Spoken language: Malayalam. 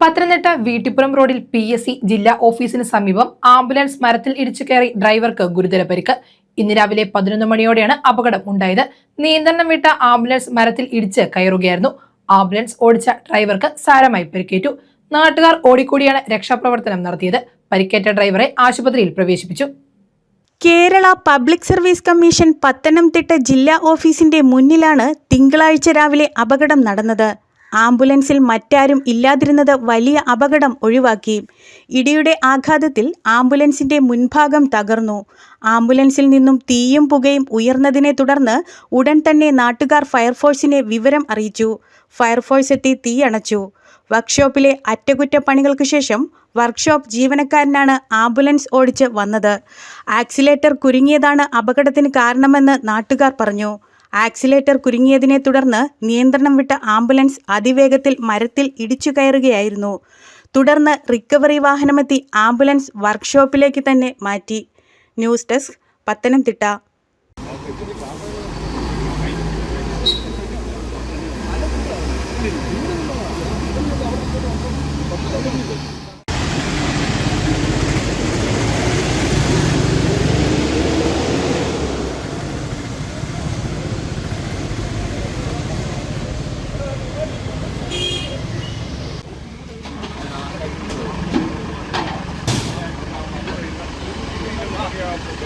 പത്തനംതിട്ട വീട്ടിപ്പുറം റോഡിൽ പി എസ് സി ജില്ലാ ഓഫീസിന് സമീപം ആംബുലൻസ് മരത്തിൽ ഇടിച്ചു കയറി ഡ്രൈവർക്ക് ഗുരുതര പരിക്ക്. ഇന്ന് രാവിലെ പതിനൊന്ന് മണിയോടെയാണ് അപകടം ഉണ്ടായത്. നിയന്ത്രണം വിട്ട ആംബുലൻസ് മരത്തിൽ ഇടിച്ച് കയറുകയായിരുന്നു. ആംബുലൻസ് ഓടിച്ച ഡ്രൈവർക്ക് സാരമായി പരിക്കേറ്റു. നാട്ടുകാർ ഓടിക്കൂടിയാണ് രക്ഷാപ്രവർത്തനം നടത്തിയത്. പരിക്കേറ്റ ഡ്രൈവറെ ആശുപത്രിയിൽ പ്രവേശിപ്പിച്ചു. Kerala public service commission Pathanamthitta ജില്ലാ ഓഫീസിന്റെ മുന്നിലാണ് തിങ്കളാഴ്ച രാവിലെ അപകടം നടന്നത്. ആംബുലൻസിൽ മറ്റാരും ഇല്ലാതിരുന്നത് വലിയ അപകടം ഒഴിവാക്കി. ഇടിയുടെ ആഘാതത്തിൽ ആംബുലൻസിന്റെ മുൻഭാഗം തകർന്നു. ആംബുലൻസിൽ നിന്നും തീയും പുകയും ഉയർന്നതിനെ തുടർന്ന് ഉടൻ തന്നെ നാട്ടുകാർ ഫയർഫോഴ്സിനെ വിവരം അറിയിച്ചു. ഫയർഫോഴ്സ് എത്തി തീയണച്ചു. വർക്ക്ഷോപ്പിലെ അറ്റകുറ്റപ്പണികൾക്ക് ശേഷം വർക്ക്ഷോപ്പ് ജീവനക്കാരനാണ് ആംബുലൻസ് ഓടിച്ച് വന്നത്. ആക്സിലേറ്റർ കുരുങ്ങിയതാണ് അപകടത്തിന് കാരണമെന്ന് നാട്ടുകാർ പറഞ്ഞു. ആക്സിലേറ്റർ കുരുങ്ങിയതിനെ തുടർന്ന് നിയന്ത്രണം വിട്ട ആംബുലൻസ് അതിവേഗത്തിൽ മരത്തിൽ ഇടിച്ചു കയറുകയായിരുന്നു. തുടർന്ന് റിക്കവറി വാഹനമെത്തി ആംബുലൻസ് വർക്ക്ഷോപ്പിലേക്ക് തന്നെ മാറ്റി. News desk Pathanamthitta.